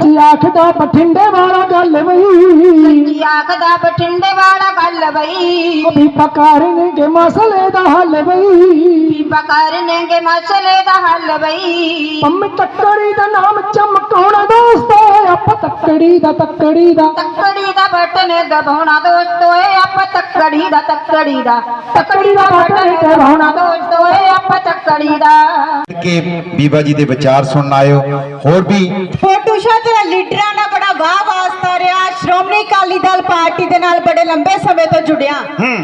ਸੱਚੀ ਆਖਦਾ ਬਠਿੰਡੇ ਵਾਲਾ ਗੱਲ ਬਈ ਜੀ ਆਖਦਾ ਬਠਿੰਡੇ ਵਾਲਾ ਗੱਲ ਬਈ ਵੀ ਪਕਾਰਨਗੇ ਮਸਲੇ ਦਾ ਹੱਲ ਬਈ ਬੀਬਾ ਕਰਨਗੇ ਮਸਲੇ ਦਾ ਹੱਲ ਬਈ ਪੰਮੀ ਤੱਕੜੀ ਦਾ ਨਾਮ ਚਮਕਾਉਣਾ ਦੋਸਤੋ ਆਪਾਂ ਤੱਕੜੀ ਦਾ ਤੱਕੜੀ ਦਾ। ਤੱਕੜੀ ਦਾ ਬਟਨ ਦਬਾਉਣਾ ਦੋਸਤੋ ਏ ਆਪਾਂ ਤੱਕੜੀ ਦਾ ਤੱਕੜੀ ਦਾ। ਤੱਕੜੀ ਦਾ ਬਟਨ ਦਬਾਉਣਾ ਦੋਸਤੋ ਏ ਆਪਾਂ ਤੱਕੜੀ ਦਾ। ਕਿ ਬੀਬਾ ਜੀ ਦੇ ਵਿਚਾਰ ਸੁਣਨ ਆਇਓ। ਹੋਰ ਵੀ லிட்டரா ਸ਼੍ਰੋਮਣੀ ਅਕਾਲੀ ਦਲ ਪਾਰਟੀ ਦੇ ਨਾਲ ਬੜੇ ਲੰਬੇ ਸਮੇਂ ਤੋਂ ਜੁੜਿਆ।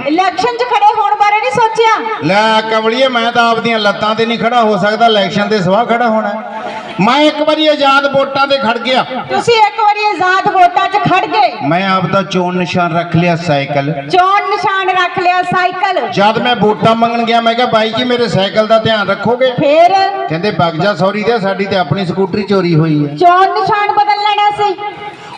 ਇਲੈਕਸ਼ਨ 'ਚ ਖੜੇ ਹੋਣ ਬਾਰੇ ਨਹੀਂ ਸੋਚਿਆ। ਲੈ ਕਮਲੀਏ ਮੈਂ ਤਾਂ ਆਪਦੀਆਂ ਲੱਤਾਂ ਤੇ ਨਹੀਂ ਖੜਾ ਹੋ ਸਕਦਾ ਇਲੈਕਸ਼ਨ ਦੇ ਸਵਾਹ ਖੜਾ ਹੋਣਾ। ਮੈਂ ਇੱਕ ਵਾਰੀ ਆਜ਼ਾਦ ਵੋਟਾਂ ਤੇ ਖੜ ਗਿਆ। ਤੁਸੀਂ ਇੱਕ ਵਾਰੀ ਆਜ਼ਾਦ ਵੋਟਾਂ 'ਚ ਖੜ ਗਏ। ਮੈਂ ਆਪਦਾ ਚੋਣ ਨਿਸ਼ਾਨ ਰੱਖ ਲਿਆ ਸਾਈਕਲ। ਚੋਣ ਨਿਸ਼ਾਨ ਰੱਖ ਲਿਆ ਸਾਈਕਲ। ਜਦ ਮੈਂ ਵੋਟਾਂ ਮੰਗਣ ਗਿਆ ਮੈਂ ਕਿਹਾ ਬਾਈ ਜੀ ਮੇਰੇ ਸਾਈਕਲ ਦਾ ਧਿਆਨ ਰੱਖੋਗੇ? ਫੇਰ? ਕਹਿੰਦੇ ਬਗ ਜਾ ਸੌਰੀ ਤੇ ਸਾਡੀ ਤੇ ਆਪਣੀ ਸਕੂਟਰੀ ਚੋਰੀ ਹੋਈ ਹੈ। ਚੋਣ ਨਿਸ਼ਾਨ ਬਦਲ ਲੈਣਾ ਸੀ।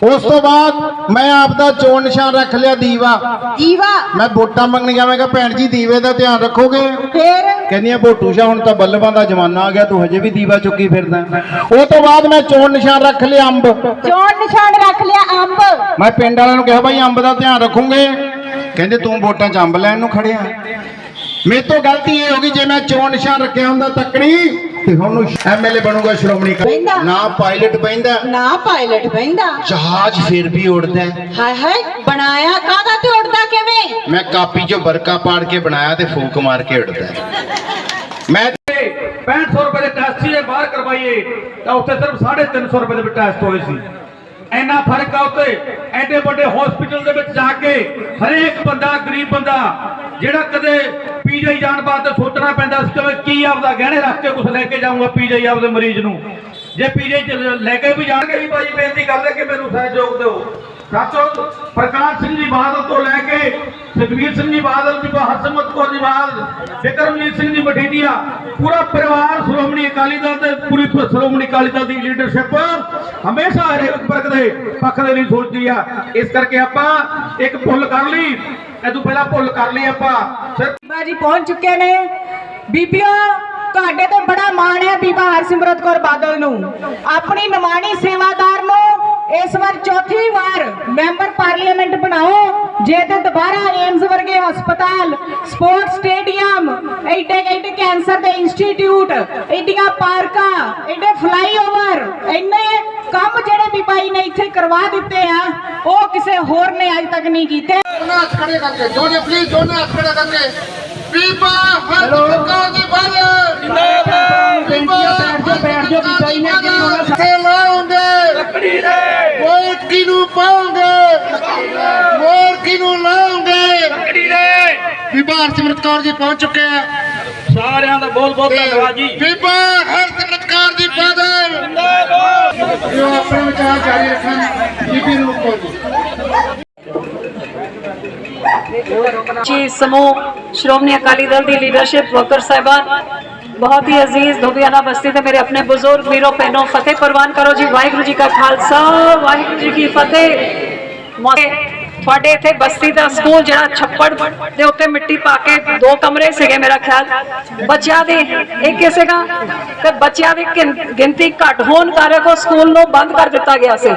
ਉਸ ਤੋਂ ਬਾਅਦ ਮੈਂ ਆਪਦਾ ਚੋਣ ਨਿਸ਼ਾਨ ਰੱਖ ਲਿਆ ਦੀਵਾ। ਜੀਵਾ ਮੈਂ ਵੋਟਾਂ ਮੰਗਣ ਕਿਹਾ ਭੈਣ ਜੀ ਦੀਵੇ ਦਾ ਧਿਆਨ ਰੱਖੋਗੇ? ਫੇਰ? ਕਹਿੰਦੀਆਂ ਭੋਟੂ ਸ਼ਾ ਹੁਣ ਤਾਂ ਬੱਲਬਾਂ ਦਾ ਜ਼ਮਾਨਾ ਆ ਗਿਆ ਤੂੰ ਹਜੇ ਵੀ ਦੀਵਾ ਚੁੱਕੀ ਫਿਰਦਾ ਉਹ ਤੋਂ ਬਾਅਦ ਮੈਂ ਚੋਣ ਨਿਸ਼ਾਨ ਰੱਖ ਲਿਆ ਅੰਬ। ਚੋਣ ਨਿਸ਼ਾਨ ਰੱਖ ਲਿਆ ਅੰਬ। ਮੈਂ ਪਿੰਡ ਵਾਲਿਆਂ ਨੂੰ ਕਿਹਾ ਭਾਈ ਅੰਬ ਦਾ ਧਿਆਨ ਰੱਖੂਗੇ? ਕਹਿੰਦੇ ਤੂੰ ਵੋਟਾਂ 'ਚ ਅੰਬ ਲੈਣ ਨੂੰ ਖੜਿਆ ਮੇਰੇ ਤੋਂ ਗਲਤੀ ਇਹ ਹੋ ਗਈ ਜੇ ਮੈਂ ਚੋਣ ਨਿਸ਼ਾਨ ਰੱਖਿਆ ਹੁੰਦਾ ਤੱਕਣੀ ਤੇ ਹੁਣ ਐਮਐਲਏ ਬਣੂਗਾ ਸ਼੍ਰੋਮਣੀ ਅਕਾਲੀ। ਨਾ ਪਾਇਲਟ ਬੈਂਦਾ ਨਾ ਪਾਇਲਟ ਬੈਂਦਾ ਜਹਾਜ਼ ਫਿਰ ਵੀ ਉੜਦਾ ਹੈ। ਹਾਏ ਹਾਏ ਬਣਾਇਆ ਕਾਹਦਾ ਤੇ ਉੜਦਾ ਕਿਵੇਂ ਮੈਂ ਕਾਪੀ 'ਚੋਂ ਵਰਕਾ ਪਾੜ ਕੇ ਬਣਾਇਆ ਤੇ ਫੂਕ ਮਾਰ ਕੇ ਉੜਦਾ। ਮੈਂ 6500 ਰੁਪਏ ਦੇ ਟੈਸਟ ਸੀ ਇਹ ਬਾਹਰ ਕਰਵਾਈਏ ਤਾਂ ਉੱਥੇ ਸਿਰਫ 350 ਰੁਪਏ ਦੇ ਟੈਸਟ ਹੋਏ ਸੀ ਇੰਨਾ ਫ਼ਰਕ ਆ ਉੱਤੇ। ਐਡੇ ਵੱਡੇ ਹਸਪੀਟਲ ਦੇ ਵਿੱਚ ਜਾ ਕੇ ਹਰੇਕ ਬੰਦਾ, ਗਰੀਬ ਬੰਦਾ, ਜਿਹੜਾ ਕਦੇ ਪੀਜੀ ਜਾਣ ਵਾਸਤੇ ਸੋਚਣਾ ਪੈਂਦਾ ਸੀ ਕਿ ਕੀ ਆਪਦਾ ਗਹਿਣੇ ਰੱਖ ਕੇ ਕੁਝ ਲੈ ਕੇ ਜਾਊਂਗਾ ਪੀਜੀ ਆਪਦੇ ਮਰੀਜ਼ ਨੂੰ। ਜੇ ਪੀਜੀ ਚ ਲੈ ਕੇ ਵੀ ਜਾਣਗੇ ਵੀ ਭਾਈ, ਬੇਨਤੀ ਕਰਦੇ ਕਿ ਮੈਨੂੰ ਸਹਿਯੋਗ ਦਿਓ। ਸਾਥੋਂ ਪ੍ਰਕਾਸ਼ ਸਿੰਘ ਜੀ ਬਾਦਲ ਤੋਂ ਲੈ ਕੇ ਸੁਖਬੀਰ ਸਿੰਘ ਜੀ ਬਾਦਲ ਜੀ ਹਰਸਿਮਰਤ ਕੌਰ ਜੀ ਬਾਦਲ ਵਿਕਰਮਜੀਤ ਸਿੰਘ ਜੀ ਮਠੀਡੀਆ ਪੂਰਾ ਪਰਿਵਾਰ ਸ਼੍ਰੋਮਣੀ ਅਕਾਲੀ ਦਲ ਤੇ ਪੂਰੀ ਸ਼੍ਰੋਮਣੀ ਅਕਾਲੀ ਦਲ ਦੀ ਲੀਡਰਸ਼ਿਪ ਹਮੇਸ਼ਾ ਹਰੇਕ ਵਰਗ ਦੇ, ਪੱਖ ਦੇ ਲਈ ਸੋਚਦੀ ਆ। ਇਸ ਕਰਕੇ ਆਪਾਂ ਇੱਕ ਭੁੱਲ ਕਰ ਲਈ ਇਹ ਤੋਂ ਪਹਿਲਾਂ ਭੁੱਲ ਕਰ ਲਈ ਆਪਾਂ। ਸਿਰਫ ਜੀ ਪਹੁੰਚ ਚੁੱਕੇ ਨੇ। ਬੀਬੀਓ, ਤੁਹਾਡੇ ਤੇ ਬੜਾ ਮਾਣ ਹੈ ਬੀਬਾ ਹਰਸਿਮਰਤ ਕੌਰ ਬਾਦਲ ਨੂੰ। ਆਪਣੀ ਨਿਮਾਣੀ ਸੇਵਾਦਾਰ ਨੂੰ ਇਸ ਵਾਰ ਚੌਥੀ ਵਾਰ ਮੈਂਬਰ ਪਾਰਲੀਮੈਂਟ ਬਣਾਓ, ਜੇ ਤੇ ਦੁਬਾਰਾ ਏਮਸ ਵਰਗੇ ਹਸਪਤਾਲ, ਸਪੋਰਟਸ ਸਟੇਡੀਅਮ, ਐਡੇ ਐਡੇ ਕੈਂਸਰ ਦੇ ਇੰਸਟੀਚਿਊਟ ਐਡੀਆਂ ਪਾਰਕਾਂ, ਐਡੇ ਫਲਾਈਓਵਰ, ਇੰਨੇ ਕੰਮ ਜਿਹੜੇ ਬੀਬਾਈ ਨੇ ਇੱਥੇ ਕਰਵਾ ਦਿੱਤੇ ਆ, ਉਹ ਕਿਸੇ ਹੋਰ ਨੇ ਅੱਜ ਤੱਕ ਨਹੀਂ ਕੀਤੇ। ਦੋਨੇ ਹੱਥ ਖੜੇ ਕਰਕੇ ਦੋਨੇ ਪਲੀਜ਼ ਦੋਨੇ ਹੱਥ ਖੜੇ ਕਰਕੇ। ਬੀਬਾ ਹਰ ਸਰਕਾਰ ਦੀ ਬਾਤ ਜਿੰਦਾਬਾਦ ਲਾਉਂਗੇ ਲੱਕੜੀ ਦੇ! ਵੋਟ ਕਿਨੂੰ ਪਾਉਂਗੇ ਵੋਟ ਕਿਨੂੰ ਲਾਉਂਗੇ ਲੱਕੜੀ ਦੇ! ਬੀਬਾ ਹਰਸਿਮਰਤ ਕੌਰ ਜੀ ਪਹੁੰਚ ਚੁੱਕੇ ਆ। ਸਾਰਿਆਂ ਦਾ ਬਹੁਤ ਬਹੁਤ ਧੰਨਵਾਦ ਜੀ। ਬੀਬਾ ਹਰਸਿਮਰਤ ਕੌਰ ਜੀ ਬਾਦਲ ਜਿੰਦਾਬਾਦ! ਜੋ ਆਪਣੇ ਵਿਚਾਰ ਜਾਰੀ ਰੱਖਣ ਬੀਬੀ ਨੂੰ ਕੋਲ ਜੀ ਜੀ, ਸਮੂਹ ਸ਼੍ਰੋਮਣੀ ਅਕਾਲੀ ਦਲ ਦੀ ਲੀਡਰਸ਼ਿਪ ਵਰਕਰ ਸਾਹਿਬਾਨ ਬਹੁਤ ਹੀ ਅਜ਼ੀਜ਼ ਧੋਬੀਆਣਾ ਬਸਤੀ ਦੇ ਮੇਰੇ ਆਪਣੇ ਬਜ਼ੁਰਗ ਵੀਰੋ ਭੈਣੋ, ਫਤਿਹ ਪ੍ਰਵਾਨ ਕਰੋ ਜੀ, ਵਾਹਿਗੁਰੂ ਜੀ ਕਾ ਖਾਲਸਾ, ਵਾਹਿਗੁਰੂ ਜੀ ਕੀ ਫਤਿਹ। ਤੁਹਾਡੇ ਇੱਥੇ ਬਸਤੀ ਦਾ ਸਕੂਲ ਜਿਹੜਾ ਛੱਪੜ ਦੇ ਉੱਤੇ ਮਿੱਟੀ ਪਾ ਕੇ ਦੋ ਕਮਰੇ ਸੀਗੇ ਮੇਰਾ ਖਿਆਲ। ਬੱਚਿਆਂ ਦੀ ਇੱਕ ਹੀ ਸੀਗਾ? ਤੇ ਬੱਚਿਆਂ ਦੀ ਗਿਣਤੀ ਘੱਟ ਹੋਣ ਕਾਰਨ ਉਹ ਸਕੂਲ ਨੂੰ ਬੰਦ ਕਰ ਦਿੱਤਾ ਗਿਆ ਸੀ।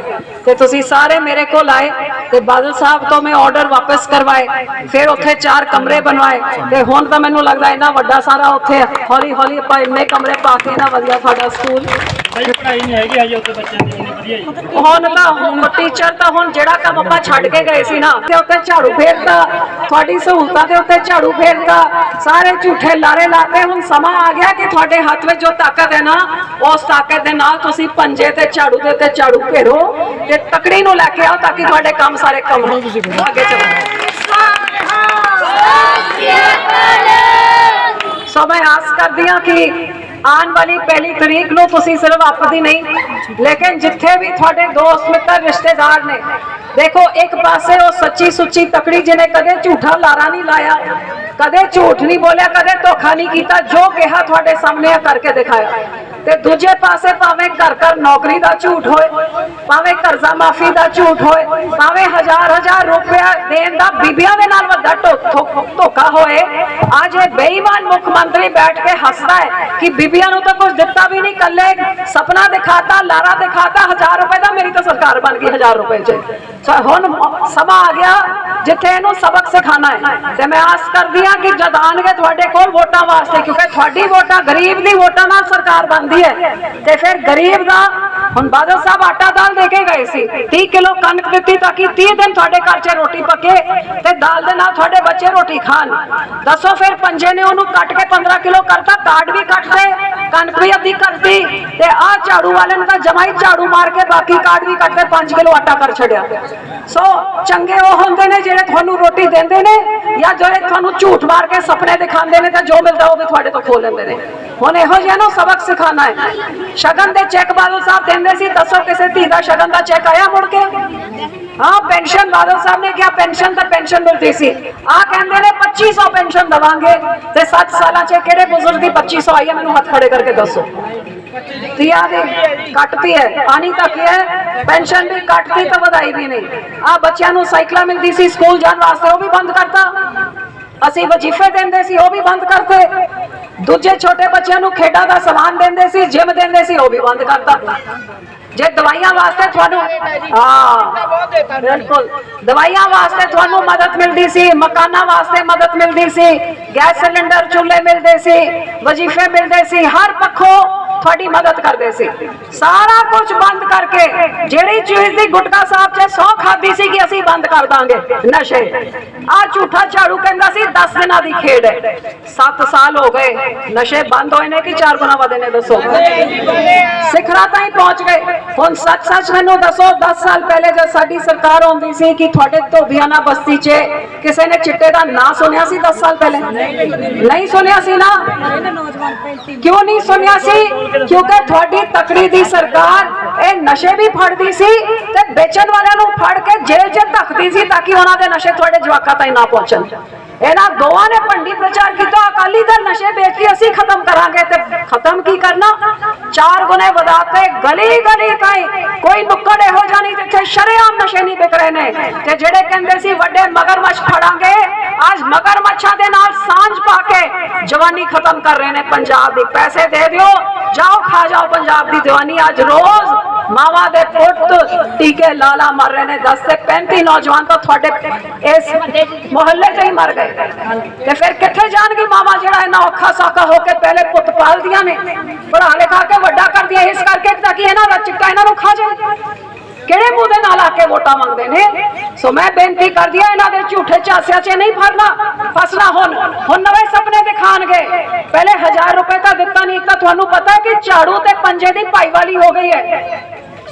ਤੇ ਤੁਸੀਂ ਸਾਰੇ ਮੇਰੇ ਕੋਲ ਆਏ ਤੇ ਬਾਦਲ ਸਾਹਿਬ ਤੋਂ ਮੈਂ ਆਰਡਰ ਵਾਪਸ ਕਰਵਾਏ, ਫਿਰ ਉੱਥੇ ਚਾਰ ਕਮਰੇ ਬਣਵਾਏ ਤੇ ਹੁਣ ਤਾਂ ਮੈਨੂੰ ਲੱਗਦਾ ਇੰਨਾ ਵੱਡਾ ਸਾਰਾ ਉੱਥੇ ਹੌਲੀ ਹੌਲੀ ਆਪਾਂ ਇੰਨੇ ਕਮਰੇ ਪਾ ਕੇ ਨਾ ਵਧੀਆ ਸਾਡਾ ਸਕੂਲ ਹੁਣ ਤਾਂ ਹੁਣ ਟੀਚਰ ਤਾਂ ਹੁਣ ਜਿਹੜਾ ਕੰਮ ਆਪਾਂ ਛੱਡ ਕੇ ਗਏ ਸੀ ਨਾ ਤੇ ਉੱਤੇ ਝਾੜੂ ਫੇਰਦਾ ਤੁਹਾਡੀ ਸਹੂਲਤਾਂ ਦੇ ਉੱਤੇ ਝਾੜੂ ਫੇਰਦਾ ਸਾਰੇ ਝੂਠੇ ਲਾਰੇ ਲਾਤੇ ਹੁਣ ਸਮਾਂ ਆ ਗਿਆ ਕਿ ਤੁਹਾਡੇ ਹੱਥ ਵਿੱਚ ਜੋ ਤਾਕਤ ਹੈ ਨਾ ਉਸ ਤਾਕਤ ਦੇ ਨਾਲ ਤੁਸੀਂ ਪੰਜੇ ਤੇ ਝਾੜੂ ਦੇ ਉੱਤੇ ਝਾੜੂ ਫੇਰੋ ਤੇ ਤਕੜੀ ਨੂੰ ਲੈ ਕੇ ਆਓ ਤਾਂ ਕਿ ਤੁਹਾਡੇ ਕੰਮ ਸਾਰੇ ਕੰਮ ਹੋਣ ਅੱਗੇ ਚਲੋ। ਸੋ ਮੈਂ ਆਸ ਕਰਦੀ ਹਾਂ ਕਿ ਆਉਣ ਵਾਲੀ ਪਹਿਲੀ ਤਰੀਕ ਨੂੰ ਤੁਸੀਂ ਸਿਰਫ ਆਪਦੀ ਨਹੀਂ, ਲੇਕਿਨ ਜਿੱਥੇ ਵੀ ਤੁਹਾਡੇ ਦੋਸਤ, ਮਿੱਤਰ, ਰਿਸ਼ਤੇਦਾਰ ਨੇ, ਦੇਖੋ, ਇੱਕ ਪਾਸੇ ਉਹ ਸੱਚੀ ਸੁੱਚੀ ਤਕੜੀ ਜਿਹਨੇ ਕਦੇ ਝੂਠਾ ਲਾਰਾ ਨਹੀਂ ਲਾਇਆ, ਕਦੇ ਝੂਠ ਨਹੀਂ ਬੋਲਿਆ, ਕਦੇ ਧੋਖਾ ਨਹੀਂ ਕੀਤਾ, ਜੋ ਕਿਹਾ ਤੁਹਾਡੇ ਸਾਹਮਣੇ ਕਰਕੇ ਦਿਖਾਇਆ। ਤੇ ਦੂਜੇ ਪਾਸੇ ਭਾਵੇਂ ਘਰ ਘਰ ਨੌਕਰੀ ਦਾ ਝੂਠ ਹੋਏ, ਭਾਵੇਂ ਕਰਜ਼ਾ ਮਾਫੀ ਦਾ ਝੂਠ ਹੋਏ, ਭਾਵੇਂ ਹਜ਼ਾਰ ਹਜ਼ਾਰ ਰੁਪਇਆ ਦੇਣ ਦਾ ਬੀਬੀਆਂ ਦੇ ਨਾਲ ਵੱਡਾ ਧੋਖਾ ਹੋਏ, ਅੱਜ ਇਹ ਬੇਈਮਾਨ ਮੁੱਖ ਮੰਤਰੀ ਬੈਠ ਕੇ ਹੱਸਦਾ ਹੈ ਕਿ ਬੀਬੀਆਂ ਨੂੰ ਤਾਂ ਕੁਝ ਦਿੱਤਾ ਵੀ ਨਹੀਂ ਕੱਲੇ ਸਪਨਾ ਦਿਖਾਤਾ, ਲਾਰਾ ਦਿਖਾਤਾ, ਹਜ਼ਾਰ ਰੁਪਏ ਦਾ ਮੇਰੀ ਤਾਂ ਸਰਕਾਰ ਬਣ ਗਈ ਹਜ਼ਾਰ ਰੁਪਏ ਚ। ਹੁਣ ਮ- ਸਮਾਂ ਆ ਗਿਆ, ਜਿੱਥੇ ਇਹਨੂੰ ਸਬਕ ਸਿਖਾਣਾ ਹੈ। ਤੇ ਮੈਂ ਆਸ ਕਰਦੀ ਹਾਂ ਕਿ ਜਦ ਆਉਣਗੇ ਤੁਹਾਡੇ ਕੋਲ ਵੋਟਾਂ ਵਾਸਤੇ, ਕਿਉਂਕਿ ਤੁਹਾਡੀ ਵੋਟਾਂ ਗਰੀਬ ਦੀ ਵੋਟਾਂ ਨਾਲ ਸਰਕਾਰ ਬਣਦੀ ਹੈ। ਤੇ ਫਿਰ ਗਰੀਬ ਦਾ ਹੁਣ ਬਾਦਲ ਸਾਹਿਬ ਆਟਾ ਦਾਲ ਦੇ ਕੇ ਗਏ ਸੀ। 30 ਕਿਲੋ ਕਣਕ ਦਿੱਤੀ ਤਾਂ ਕਿ 30 ਦਿਨ ਤੁਹਾਡੇ ਘਰ 'ਚ ਰੋਟੀ ਪੱਕੇ ਤੇ ਦਾਲ ਦੇ ਨਾਲ ਤੁਹਾਡੇ ਬੱਚੇ ਰੋਟੀ ਖਾਣ। ਦੱਸੋ ਫਿਰ ਪੰਜੇ ਨੇ ਉਹਨੂੰ ਕੱਟ ਕੇ 15 ਕਿਲੋ ਕਰਤਾ, ਕਾਰਡ ਵੀ ਕੱਟਦੇ ਕਣਕ ਵੀ ਅੱਧੀ ਕਰਤੀ ਤੇ ਆਹ ਝਾੜੂ ਵਾਲੇ ਨੇ ਤਾਂ ਜਮਾ ਹੀ ਝਾੜੂ ਮਾਰ ਕੇ ਬਾਕੀ ਕਾਰਡ ਵੀ ਕੱਟਦੇ 5 ਕਿਲੋ ਆਟਾ ਕਰ ਛੱਡਿਆ। ਸੋ ਚੰਗੇ ਉਹ ਹੁੰਦੇ ਨੇ ਜਿਹੜੇ ਤੁਹਾਨੂੰ ਰੋਟੀ ਦਿੰਦੇ ਨੇ ਜਾਂ ਜਿਹੜੇ ਤੁਹਾਨੂੰ ਝੂਠ ਮਾਰ ਕੇ ਸੁਪਨੇ ਦਿਖਾਉਂਦੇ ਨੇ ਤਾਂ ਜੋ ਮਿਲਦਾ ਉਹ ਵੀ ਤੁਹਾਡੇ ਤੋਂ ਖੋ ਲੈਂਦੇ ਨੇ। ਹੁਣ ਇਹੋ ਜਿਹਾ ਨੂੰ ਸਬਕ ਸਿਖਾਣਾ ਹੈ। ਸ਼ਗਨ ਦੇ ਚੈੱਕ ਬਾਦਲ ਸਾਹਿਬ ਦਿੰਦੇ ਸੀ, ਦੱਸੋ ਕਿਸੇ ਧੀ ਦਾ ਸ਼ਗਨ ਦਾ ਚੈੱਕ ਆਇਆ ਮੁੜ ਕੇ? ਹਾਂ ਪੈਨਸ਼ਨ ਬਾਦਲ ਸਾਹਿਬ ਨੇ ਕਿਹਾ ਪੈਨਸ਼ਨ ਤਾਂ ਪੈਨਸ਼ਨ ਮਿਲਦੀ ਸੀ। ਆ ਕਹਿੰਦੇ ਨੇ 2500 ਪੈਨਸ਼ਨ ਦਵਾਂਗੇ। ਤੇ 7 ਸਾਲਾਂ 'ਚ ਕਿਹੜੇ ਬਜ਼ੁਰਗ ਦੀ 2500 ਆਈ ਹੈ? ਮੈਨੂੰ ਹੱਥ ਖੜੇ ਕਰਕੇ ਦੱਸੋ। ਧੀਆਂ ਦੀ ਕੱਟਤੀ ਹੈ। ਪਾਣੀ ਤੱਕ ਹੈ? ਪੈਨਸ਼ਨ ਵੀ ਕੱਟਤੀ ਤਾਂ ਵਧਾਈ ਵੀ ਨਹੀਂ। ਆ ਬੱਚਿਆਂ ਨੂੰ ਸਾਈਕਲਾਂ ਮਿਲਦੀ ਸੀ, ਸਕੂਲ ਜਾਣ ਵਾਸਤੇ ਉਹ ਵੀ ਬੰਦ ਕਰਤਾ। ਅਸੀਂ ਵਜੀਫੇ ਦਿੰਦੇ ਸੀ, ਉਹ ਵੀ ਬੰਦ ਕਰਤੇ। ਦੂਜੇ ਛੋਟੇ ਬੱਚਿਆਂ ਨੂੰ ਖੇਡਾਂ ਦਾ ਸਮਾਨ ਦਿੰਦੇ ਸੀ, ਜਿਮ ਦਿੰਦੇ ਸੀ, ਉਹ ਵੀ ਬੰਦ ਕਰਤਾ। ਜੇ ਦਵਾਈਆਂ ਵਾਸਤੇ ਤੁਹਾਨੂੰ ਹਾਂ, ਬਿਲਕੁਲ। ਦਵਾਈਆਂ ਵਾਸਤੇ ਤੁਹਾਨੂੰ ਮਦਦ ਮਿਲਦੀ ਸੀ, ਮਕਾਨਾਂ ਵਾਸਤੇ ਮਦਦ ਮਿਲਦੀ ਸੀ, ਗੈਸ ਸਿਲੰਡਰ, ਚੁੱਲ੍ਹੇ ਮਿਲਦੇ ਸੀ, ਵਜੀਫੇ ਮਿਲਦੇ ਸੀ, ਹਰ ਪੱਖੋਂ ਤੁਹਾਡੀ ਮਦਦ ਕਰਦੇ ਸੀ। ਸਾਰਾ ਕੁਝ ਬੰਦ ਕਰਕੇ, ਜਿਹੜੀ ਚੀਜ਼ ਦੀ ਗੁਟਕਾ ਸਾਹਿਬ 'ਚ ਸੌ ਖਾਦੀ ਸੀ ਕਿ ਅਸੀਂ ਬੰਦ ਕਰ ਦਾਂਗੇ ਨਸ਼ੇ। ਆ ਝੂਠਾ ਝਾੜੂ ਕਹਿੰਦਾ ਸੀ 10 ਦਿਨਾਂ ਦੀ ਖੇਡ ਹੈ। 7 ਸਾਲ ਹੋ ਗਏ, ਨਸ਼ੇ ਬੰਦ ਹੋਏ ਨੇ ਕਿ ਚਾਰ ਗੁਣਾ ਵਧੇ ਨੇ, ਦੱਸੋ। ਸਿਖਰਾਂ ਤਾਈਂ ਪਹੁੰਚ ਗਏ। ਹੁਣ ਸੱਚ ਸੱਚ ਮੈਨੂੰ ਦੱਸੋ 10 ਸਾਲ ਪਹਿਲੇ ਜਦ ਸਾਡੀ ਸਰਕਾਰ ਆਉਂਦੀ ਸੀ ਕਿ ਤੁਹਾਡੇ ਧੋਬੀਆਣਾ ਬਸਤੀ 'ਚ ਕਿਸੇ ਨੇ ਚਿੱਟੇ ਦਾ ਨਾਂ ਸੁਣਿਆ ਸੀ 10 ਸਾਲ ਪਹਿਲੇ? ਨਹੀਂ ਸੁਣਿਆ ਸੀ ਨਾ? ਕਿਉਂ ਨਹੀਂ ਸੁਣਿਆ ਸੀ? ਕਿਉਂਕਿ ਤੁਹਾਡੀ ਤਕੜੀ ਦੀ ਸਰਕਾਰ ਇਹ ਨਸ਼ੇ ਵੀ ਫੜਦੀ ਸੀ ਤੇ ਵੇਚਣ ਵਾਲਿਆਂ ਨੂੰ ਫੜ ਕੇ ਜੇਲ੍ਹ 'ਚ ਧੱਕਦੀ ਸੀ ਤਾਂ ਕਿ ਉਹਨਾਂ ਦੇ ਨਸ਼ੇ ਤੁਹਾਡੇ ਜਵਾਕਾਂ ਤਾਈਂ ਨਾ ਪਹੁੰਚਣ। ਇਹਨਾਂ ਦੋਵਾਂ ਨੇ ਭੰਡੀ ਪ੍ਰਚਾਰ ਕੀਤਾ, ਅਕਾਲੀ ਦਲ ਨਸ਼ੇ ਵੇਚ ਕੇ ਅਸੀਂ ਖਤਮ ਕਰਾਂਗੇ ਤੇ ਖਤਮ ਕੀ ਕਰਨਾ? ਚਾਰ ਗੁਣੇ ਵਧਾਤੇ ਗਲੀ ਗਲੀ ਤਾਈਂ ਕੋਈ ਨੁੱਕੜ ਇਹੋ ਜਿਹਾ ਨਹੀਂ ਜਿੱਥੇ ਸ਼ਰੇਆਮ ਨਸ਼ੇ ਨਹੀਂ ਵਿਕ ਰਹੇ ਨੇ। ਤੇ ਜਿਹੜੇ ਕਹਿੰਦੇ ਸੀ ਵੱਡੇ ਮਗਰਮੱਛ ਫੜਾਂਗੇ, ਅੱਜ ਮਗਰਮੱਛਾਂ ਦੇ ਨਾਲ ਸਾਂਝ ਪਾ ਕੇ ਜਵਾਨੀ ਖਤਮ ਕਰ ਰਹੇ ਨੇ ਪੰਜਾਬ ਦੀ। ਪੈਸੇ ਦੇ ਦਿਓ, ਜਾਓ, ਖਾ ਜਾਓ ਪੰਜਾਬ ਦੀ ਜਵਾਨੀ। ਅੱਜ ਰੋਜ਼ ਮਾਵਾ ਦੇ ਪੁੱਤ ਟੀਕੇ ਲਾਲਾ ਮਰ ਰਹੇ ਨੇ। 10 ਤੇ 35 ਨੌਜਵਾਨ ਤਾਂ ਤੁਹਾਡੇ ਇਸ ਮੁਹੱਲੇ 'ਚ ਹੀ ਮਰ ਗਏ। ਤੇ ਫਿਰ ਕਿੱਥੇ ਜਾਣਗੀ ਮਾਵਾ ਜਿਹੜਾ ਇਹਨਾਂ ਔਖਾ ਸੌਖਾ ਹੋ ਕੇ ਪਹਿਲੇ ਪੁੱਤ ਪਾਲਦੀਆਂ ਨੇ? ਪੜਾ ਲਿਖਾ ਕੇ ਵੱਡਾ ਕਰਦੀਆਂ ਇਸ ਕਰਕੇ ਤਾਂ ਕਿ ਇਹਨਾਂ ਦਾ ਚਿੱਟਾ ਇਹਨਾਂ ਨੂੰ ਖਾ ਜਾਏ। ਕਿਹੜੇ ਮੂੰਹ ਦੇ ਨਾਲ ਆ ਕੇ ਵੋਟਾਂ ਮੰਗਦੇ ਨੇ? ਸੋ ਮੈਂ ਬੇਨਤੀ ਕਰਦੀ ਆ ਇਹਨਾਂ ਦੇ ਝੂਠੇ ਚਾਸਿਆਂ 'ਚ ਨਹੀਂ ਫਰਨਾ ਫਸਣਾ ਹੁਣ। ਹੁਣ ਨਵੇਂ ਸੁਪਨੇ ਦਿਖਾਣਗੇ। ਪਹਿਲੇ 1000 ਰੁਪਏ ਤਾਂ ਦਿੱਤਾ ਨਹੀਂ, ਤਾਂ ਤੁਹਾਨੂੰ ਪਤਾ ਕਿ ਝਾੜੂ ਤੇ ਪੰਜੇ ਦੀ ਭਾਈਵਾਲੀ ਹੋ ਗਈ ਹੈ।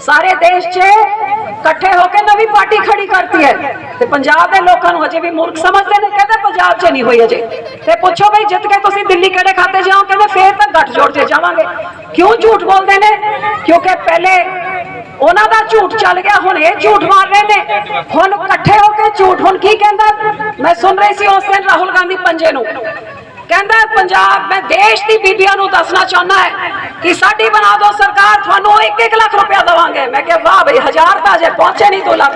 ਸਾਰੇ ਦੇਸ਼ 'ਚ ਇਕੱਠੇ ਹੋ ਕੇ ਨਵੀਂ ਪਾਰਟੀ ਖੜੀ ਕਰਤੀ ਹੈ। ਤੇ ਪੰਜਾਬ ਦੇ ਲੋਕਾਂ ਨੂੰ ਹਜੇ ਵੀ ਮੂਰਖ ਸਮਝਦੇ ਨੇ, ਕਹਿੰਦੇ ਪੰਜਾਬ 'ਚ ਨਹੀਂ ਹੋਈ ਅਜੇ ਤੇ ਪੁੱਛੋ ਬਈ, ਜਿੱਤ ਕੇ ਤੁਸੀਂ ਦਿੱਲੀ ਕਿਹੜੇ ਖਾਤੇ ਜਾਓ? ਕਹਿੰਦੇ ਫੇਰ ਤਾਂ ਗੱਠ ਜੋੜ 'ਚ ਜਾਵਾਂਗੇ। ਕਿਉਂ ਝੂਠ ਬੋਲਦੇ ਨੇ? ਕਿਉਂਕਿ ਪਹਿਲੇ ਉਹਨਾਂ ਦਾ ਝੂਠ ਚੱਲ ਗਿਆ, ਹੁਣ ਇਹ ਝੂਠ ਮਾਰ ਰਹੇ ਨੇ। ਹੁਣ ਇਕੱਠੇ ਹੋ ਕੇ ਝੂਠ, ਹੁਣ ਕੀ ਕਹਿੰਦਾ? ਮੈਂ ਸੁਣ ਰਹੀ ਸੀ ਉਸ ਦਿਨ ਰਾਹੁਲ ਗਾਂਧੀ ਪੰਜੇ ਨੂੰ। ਕਹਿੰਦਾ, ਪੰਜਾਬ, ਮੈਂ ਦੇਸ਼ ਦੀ ਬੀਬੀਆਂ ਨੂੰ ਦੱਸਣਾ ਚਾਹੁੰਦਾ ਹੈ ਕਿ ਸਾਡੀ ਬਣਾ ਦਿਓ ਸਰਕਾਰ, ਤੁਹਾਨੂੰ 1-1 ਲੱਖ ਰੁਪਇਆ ਦਵਾਂਗੇ। ਮੈਂ ਕਿਹਾ, ਵਾਹ ਬਈ, ਹਜ਼ਾਰ ਤਾਂ ਜੇ ਪਹੁੰਚੇ ਨਹੀਂ 2 ਲੱਖ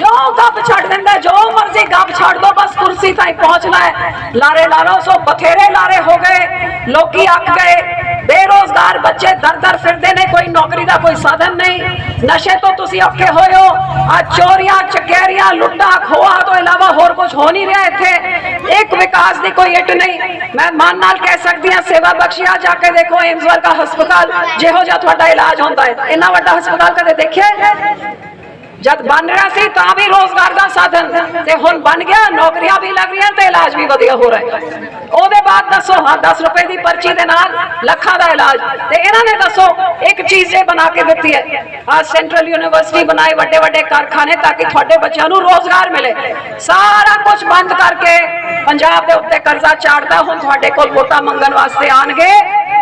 ਜੋ ਗੱਪ ਛੱਡ ਦਿੰਦਾ, ਜੋ ਮਰਜ਼ੀ ਗੱਪ ਛੱਡ ਦੋ, ਬਸ ਕੁਰਸੀ ਤਾਈਂ ਪਹੁੰਚਣਾ ਹੈ। ਲਾਰੇ ਲਾ ਲਓ ਸੋ ਬਥੇਰੇ ਲਾਰੇ ਹੋ ਗਏ। ਲੋਕੀ ਅੱਕ ਗਏ। ਬੇਰੋਜ਼ਗਾਰ ਬੱਚੇ ਦਰ ਦਰ ਫਿਰਦੇ ਨੇ। ਕੋਈ ਨੌਕਰੀ ਦਾ ਕੋਈ ਸਾਧਨ ਨਹੀਂ। ਨਸ਼ੇ ਤੋਂ ਤੁਸੀਂ ਔਖੇ ਹੋਏ ਹੋ। ਆ ਚੋਰੀਆਂ, ਚਕੇਰੀਆਂ, ਲੁੱਟਾਂ ਖੋਆ ਤੋਂ ਇਲਾਵਾ ਹੋਰ ਕੁਝ ਹੋ ਨਹੀਂ ਰਿਹਾ ਇੱਥੇ। ਇੱਕ ਵਿਕਾਸ ਦੀ ਕੋਈ ਇੱਟ ਨਹੀਂ। ਮੈਂ ਮਾਨ ਨਾਲ ਕਹਿ ਸਕਦੀ ਹਾਂ, ਸੇਵਾ ਬਖਸ਼ਿਆ ਜਾ ਕੇ ਦੇਖੋ ਏਮਸ ਵਰਗਾ ਹਸਪਤਾਲ। ਜਿਹੋ ਜਿਹਾ ਤੁਹਾਡਾ ਇਲਾਜ ਹੁੰਦਾ ਹੈ। ਇੰਨਾ ਵੱਡਾ ਹਸਪਤਾਲ ਕਦੇ ਦੇਖਿਆ ਜਦ ਬਣ ਰਿਹਾ ਸੀ ਤਾਂ ਵੀ ਰੋਜ਼ਗਾਰ ਦਾ ਸਾਧਨ। ਤੇ ਹੁਣ ਬਣ ਗਿਆ, ਨੌਕਰੀਆਂ ਵੀ ਲੱਗ ਰਹੀਆਂ ਤੇ ਇਲਾਜ ਵੀ ਵਧੀਆ ਹੋ ਰਿਹਾ ਉਹਦੇ ਬਾਅਦ ਦੱਸੋ, ਹਾਂ 10 ਰੁਪਏ ਦੀ ਪਰਚੀ ਦੇ ਨਾਲ ਲੱਖਾਂ ਦਾ ਇਲਾਜ। ਤੇ ਇਹਨਾਂ ਨੇ ਦੱਸੋ, ਇੱਕ ਚੀਜ਼ ਇਹ ਬਣਾ ਕੇ ਦਿੱਤੀ ਹੈ। ਆ ਸੈਂਟਰਲ ਯੂਨੀਵਰਸਿਟੀ ਬਣਾਏ ਵੱਡੇ ਵੱਡੇ ਕਾਰਖਾਨੇ ਤਾਂ ਕਿ ਤੁਹਾਡੇ ਬੱਚਿਆਂ ਨੂੰ ਰੋਜ਼ਗਾਰ ਮਿਲੇ। ਸਾਰਾ ਕੁਝ ਬੰਦ ਕਰਕੇ ਪੰਜਾਬ ਦੇ ਉੱਤੇ ਕਰਜ਼ਾ ਚਾੜਦਾ ਹੁਣ ਤੁਹਾਡੇ ਕੋਲ ਵੋਟਾਂ ਮੰਗਣ ਵਾਸਤੇ ਆਣਗੇ।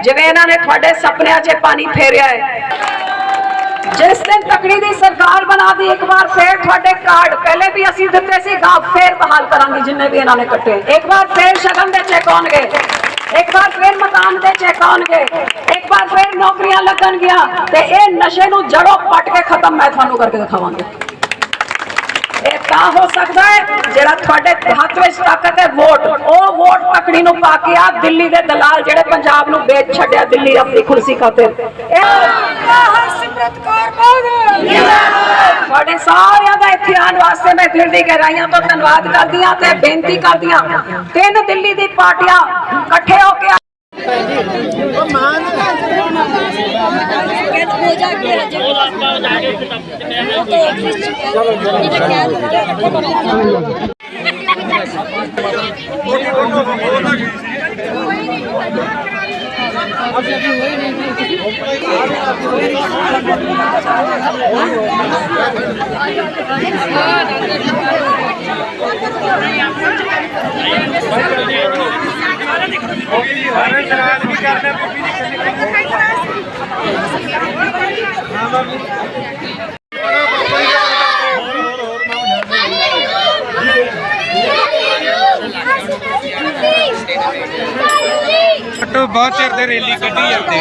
ਜਿਵੇਂ ਇਹਨਾਂ ਨੇ ਤੁਹਾਡੇ ਸੁਪਨਿਆਂ 'ਚ ਪਾਣੀ ਫੇਰਿਆ ਹੈ। ਜਿਸ ਦਿਨ ਤਕੜੀ ਦੀ ਸਰਕਾਰ ਬਣਾ ਦੀ, ਇੱਕ ਵਾਰ ਫੇਰ ਤੁਹਾਡੇ ਕਾਰਡ ਪਹਿਲੇ ਵੀ ਅਸੀਂ ਦਿੱਤੇ ਸੀ ਗਾ ਫੇਰ ਬਹਾਲ ਕਰਾਂਗੇ ਜਿੰਨੇ ਵੀ ਇਹਨਾਂ ਨੇ ਕੱਟੇ। ਇੱਕ ਵਾਰ ਫੇਰ ਸ਼ਗਨ ਦੇ ਚੈੱਕ ਆਉਣਗੇ। ਇੱਕ ਵਾਰ ਫਿਰ ਮਕਾਨ ਦੇ ਚੈੱਕ ਆਉਣਗੇ। ਇੱਕ ਵਾਰ ਫੇਰ ਨੌਕਰੀਆਂ ਲੱਗਣਗੀਆਂ। ਤੇ ਇਹ ਨਸ਼ੇ ਨੂੰ ਜੜੋਂ ਪੱਟ ਕੇ ਖਤਮ ਮੈਂ ਤੁਹਾਨੂੰ ਕਰਕੇ ਦਿਖਾਵਾਂਗੀ। ਤਾਂ ਹੋ ਸਕਦਾ ਹੈ ਜਿਹੜਾ ਤੁਹਾਡੇ ਹੱਥ ਵਿੱਚ ਤਾਕਤ ਹੈ ਵੋਟ। ਉਹ ਵੋਟ ਤਕੜੀ ਨੂੰ ਪਾ ਕੇ ਆ ਦਿੱਲੀ ਦੇ ਦਲਾਲ ਜਿਹੜੇ ਪੰਜਾਬ ਨੂੰ ਵੇਚ ਛੱਡਿਆ ਦਿੱਲੀ ਆਪਣੀ ਕੁਰਸੀ ਖਾਤਰ। ਹਰਸਿਮਰਤ ਕੌਰ ਬਾਦਲ ਤੁਹਾਡੇ ਸਾਰਿਆਂ ਦਾ ਇੱਥੇ ਆਉਣ ਵਾਸਤੇ ਮੈਂ ਦਿਲ ਦੀ ਗਹਿਰਾਈਆਂ ਤੋਂ ਧੰਨਵਾਦ ਕਰਦੀ ਹਾਂ ਤੇ ਬੇਨਤੀ ਕਰਦੀ ਹਾਂ, ਤਿੰਨ ਦਿੱਲੀ ਦੀ ਪਾਰਟੀਆਂ ਇਕੱਠੇ ਹੋ ਕੇ कैद हो जाके रजे तो ਘੱਟੋ ਬਹੁਤ ਚਿਰ ਦੇ ਰੈਲੀ ਕੱਢੀ ਜਾਂਦੇ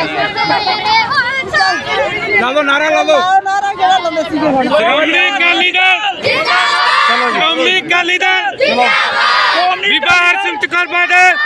ਲਾ ਲਓ ਨਾਰਾ ਲਾ ਲਓ। ਸ਼੍ਰੋਮਣੀ ਅਕਾਲੀ ਦਲ। ਸ਼੍ਰੋਮਣੀ ਅਕਾਲੀ ਦਲ। ਬੀਬਾ ਹਰਸਿਮਰਤ ਕੌਰ ਬਾਦਲ